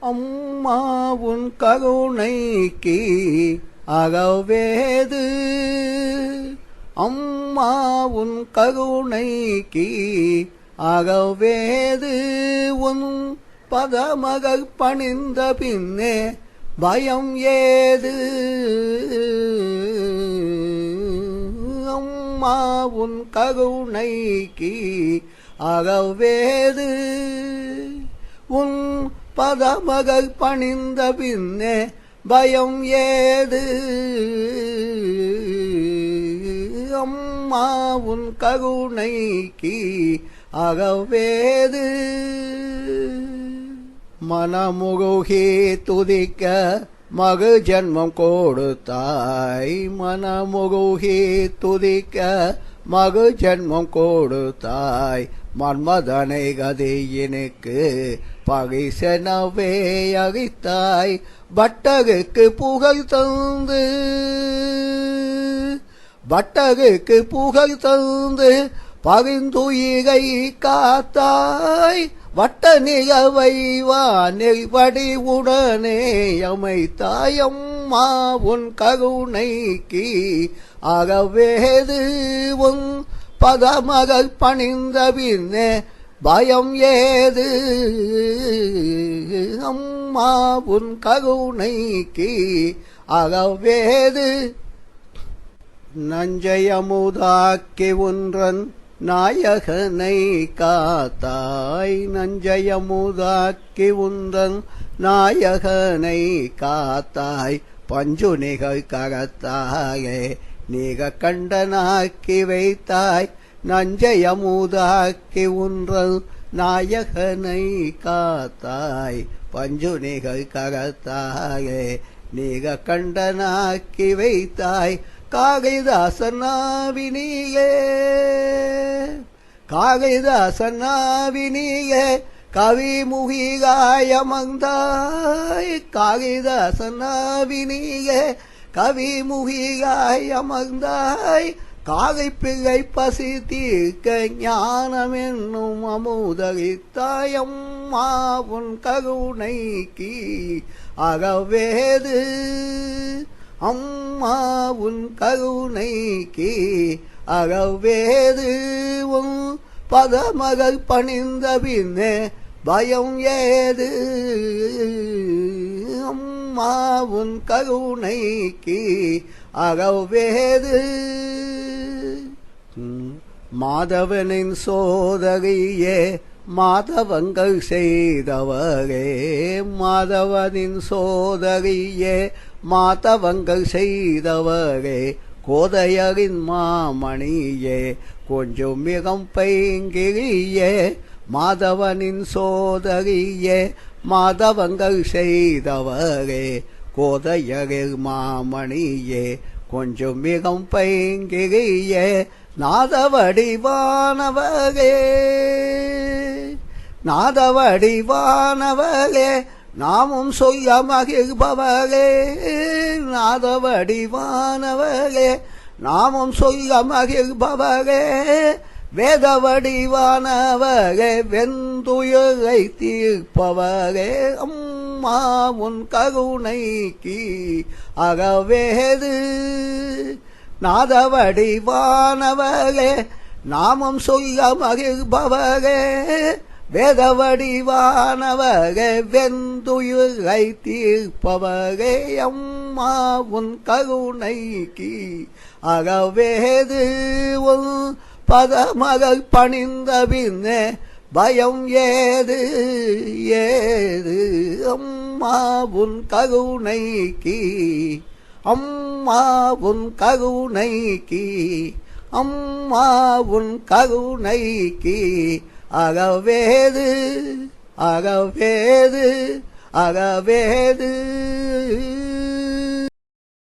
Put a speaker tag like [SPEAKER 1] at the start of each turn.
[SPEAKER 1] அம்மா உன் கருணைக்கு அகவேது அம்மா உன் கருணைக்கு அகவேது உன் பதமகள் பணிந்த பின்னே பயம் ஏது? அம்மா உன் கருணைக்கு அகவேது உன் பதமகள் பணிந்த பின்னே பயம் ஏது? அம்மா உன் கருணைக்கு அகவேது? மனமுருகி துதிக்க மகு ஜன்மம் கொடுத்தாய். மனமுருகி துதிக்க மகு ஜன்மம் கொடுத்தாய். மன்மதனை கதையினுக்கு பகைசனவே அகித்தாய் பட்டகுக்கு புகழ் தந்து. பட்டகுக்கு புகழ் தந்து பரிந்துயிரை காத்தாய் வட்ட நிகவை வானில் படி உடனே அமைத்தாயம்மா உன் கருணைக்கு அகவேது உன் பதமகள் பணிந்த பின்னே பயம் ஏது? அம்மா உன் கருணைக்கு அகவேது? நஞ்சயமுதாக்கி ஒன்றன் நாயகனை காத்தாய் நஞ்சயமுதாக்கி உந்தன் நாயகனை காத்தாய் பஞ்சுனிகள் கரத்தாயே நீக கண்டனாக்கி வைத்தாய் நஞ்சயமுதாக்கி உன்றல் நாயகனை காத்தாய் பஞ்சு பஞ்சுனிகள் கரத்தாயே நீக கண்டனாக்கி வைத்தாய் காகைதாசனாவினியே. காகைதாசனாவினியே கவி முகிகாயமந்தாய் காகிதாசனாவினியே கவிமுகிகாயமந்தாய் காகை பிள்ளை பசி தீர்க்க ஞானம் என்னும் அமுதகித்தாயம்மா உன் கருணைக்கு அகவேது. அம்மா உன் கருணைக்கு அகவேது. உன் பதமகள் பணிந்த பின்னே பயம் ஏது? அம்மா உன் கருணைக்கு அகவேது மாதவனின் சோதரியே மாதவங்கள் செய்தவரே. மாதவனின் சோதரியே மாதவங்கள் செய்தவரே. கோதையரின் மாமணியே கொஞ்சம் மிகம் பைங்கிரியே மாதவனின் சோதரியே மாதவங்கள் செய்தவரே கோதையரில் மாமணியே கொஞ்சம் மிகம் பைங்கிரியே நாதவடிவானவரே. நாதவடிவானவரே நாமும் சொல்ல மகிழ்பவரே. நாதவடிவானவரே நாமும் சொல்ல மகிழ்பவரே. வேத வடிவானவரே வெந்துயரை தீர்ப்பவரே அம்மா உன் கருணைக்கு அகவேது நாதவடிவானவரே நாமம் சொல்ல மகிழ்பவரே. வேத வடிவானவரே வெந்துயிரை தீர்ப்பவரே அம்மா உன் கருணைக்கு அகவேது உன் பதமகள் பணிந்த பின்னே பயம் ஏது? ஏது? அம்மா உன் கருணைக்கு அம்மா உன் கருணைக்கு அம்மா உன் கருணைக்கு அகவேது அகவேது அகவேது